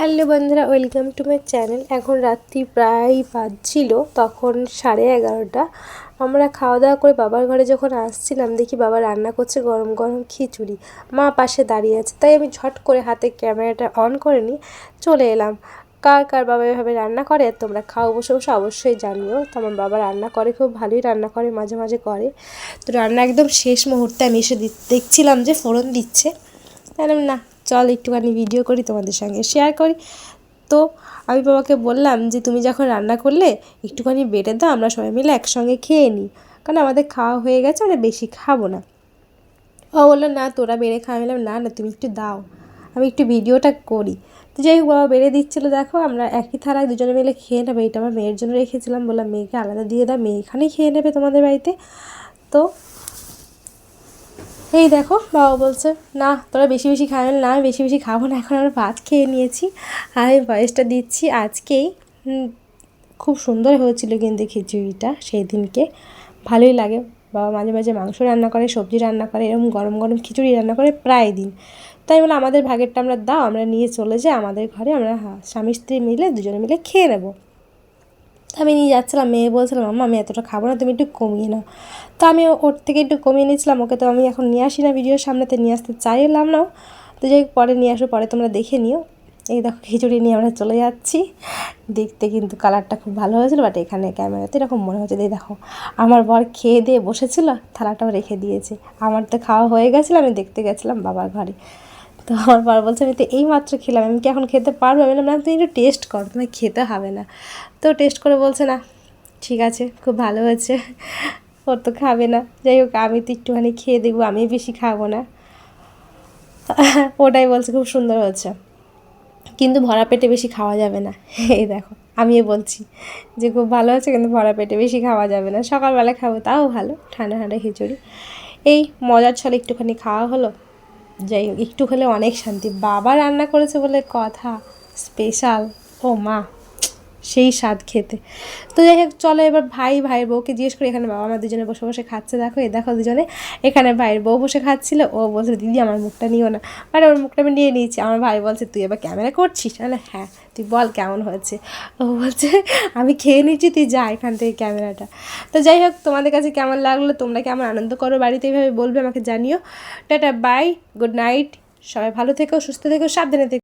Hello বন্ধুরা, welcome to my channel. এখন রাত্রি প্রায় বাজছিল, তখন সাড়ে এগারোটা। আমরা খাওয়া দাওয়া করে বাবার ঘরে যখন আসছিলাম, দেখি বাবা রান্না করছে গরম গরম খিচুড়ি। মা পাশে দাঁড়িয়ে আছে, তাই আমি ঝট করে হাতে ক্যামেরাটা অন করে নিই চলে এলাম। কার কার বাবা এভাবে রান্না করে আর তোমরা খাও, বসে বসে অবশ্যই জানিও। তো আমার বাবা রান্না করে, খুব ভালোই রান্না করে, মাঝে মাঝে করে। তো রান্না একদম শেষ মুহূর্তে আমি এসে দেখছিলাম যে ফোড়ন দিচ্ছে। বললাম, না চল একটুখানি ভিডিও করি, তোমাদের সঙ্গে শেয়ার করি। তো আমি বাবাকে বললাম যে, তুমি যখন রান্না করলে, একটুখানি বেটে দাও, আমরা সবাই মিলে একসঙ্গে খেয়ে নিই। কারণ আমাদের খাওয়া হয়ে গেছে, আমরা বেশি খাব না। ও বলল, না, তোরা বেড়ে খাওয়া বললাম না না, তুমি একটু দাও। আমি একটু ভিডিওটা করি। তো যাই হোক, বাবা বেড়ে দিচ্ছিল। দেখো, আমরা একই থালায় দুজনে মিলে খেয়ে নেব। এটা আমার মেয়ের জন্য রেখেছিলাম। বললাম, মেয়েকে আলাদা দিয়ে দাও, মেয়ে এখানেই খেয়ে নেবে তোমাদের বাড়িতে। তো এই দেখো, বাবা বলছে, না, তোরা বেশি বেশি খাবেন না, আমি বেশি বেশি খাব না, এখন আমরা ভাত খেয়ে নিয়েছি, আর আমি ভয়েসটা দিচ্ছি আজকেই। খুব সুন্দর হয়েছিল কিন্তু খিচুড়িটা সেই দিনকে ভালোই লাগে। বাবা মাঝে মাঝে মাংস রান্না করে, সবজি রান্না করে এরকম গরম গরম খিচুড়ি রান্না করে প্রায় দিন। তাই বলে আমাদের ভাগেরটা আমরা দাও, আমরা নিয়ে চলে যাই আমাদের ঘরে, আমরা স্বামী স্ত্রী মিলে দুজনে মিলে খেয়ে নেব। আমি নিয়ে যাচ্ছিলাম, মেয়ে বলছিলাম মামা আমি এতটা খাব না, তুমি একটু কমিয়ে নাও। তো আমি ওর থেকে একটু কমিয়ে নিয়েছিলাম, ওকে তো আমি এখন নিয়ে আসি না ভিডিওর সামনেতে নিয়ে আসতে চাইলাম না। তো যাই পরে নিয়ে আসো, পরে তোমরা দেখে নিও। এই দেখো, খিচুড়ি নিয়ে আমরা চলে যাচ্ছি। দেখতে কিন্তু কালারটা খুব ভালো হয়েছিল বাট এখানে ক্যামেরাতে এরকম মনে হচ্ছে এই দেখো, আমার বর খেয়ে দিয়ে বসেছিল, থালাটাও রেখে দিয়েছে। আমার তো খাওয়া হয়ে গেছিল, আমি দেখতে গেছিলাম বাবার ঘরে। তো আমার বর বলছে, আমি তো এই মাত্র খেলাম, আমি কি এখন খেতে পারব? আমি না, তুমি একটু টেস্ট কর, তোমায় খেতে হবে না। তো টেস্ট করে বলছে, না, ঠিক আছে, খুব ভালো হয়েছে, ওর তো খাবে না। যাই হোক, আমি তো একটুখানি খেয়ে দেখব, আমি বেশি খাব না। ওটাই বলছে, খুব সুন্দর হয়েছে, কিন্তু ভরা পেটে বেশি খাওয়া যাবে না। এই দেখো, আমিও বলছি যে, খুব ভালো হয়েছে, কিন্তু ভরা পেটে বেশি খাওয়া যাবে না। সকালবেলা খাব, তাও ভালো, ঠান্ডা ঠান্ডা খিচুড়ি। এই মজার ছলে একটুখানি খাওয়া হলো। যাই হোক একটু হলে অনেক শান্তি। বাবা রান্না করেছে বলে কথা। স্পেশাল। ও মা। সেই স্বাদ খেতে। তো যাই হোক, চলো এবার ভাই, ভাইয়ের বউকে জিজ্ঞেস করি, এখানে বাবা মা দুজনে বসে বসে খাচ্ছে, দেখো এ দেখো দুজনে। এখানে ভাইয়ের বউ বসে খাচ্ছিল, ও বলছে, দিদি, আমার মুখটা নিও না। মানে ওর মুখটা আমি নিয়ে নিয়েছি। আমার ভাই বলছে, তুই এবার ক্যামেরা করছিস? মানে হ্যাঁ তুই বল কেমন হয়েছে? ও বলছে, আমি খেয়ে নিচ্ছি তুই যা এখান থেকে ক্যামেরাটা। তো যাই হোক, তোমাদের কাছে কেমন লাগল, তোমরা কেমন আনন্দ করো বাড়িতে এইভাবে বলবে, আমাকে জানিও। টাটা, বাই, গুড নাইট, সবাই ভালো থেকো, সুস্থ থেকো, সাবধানে থেকো।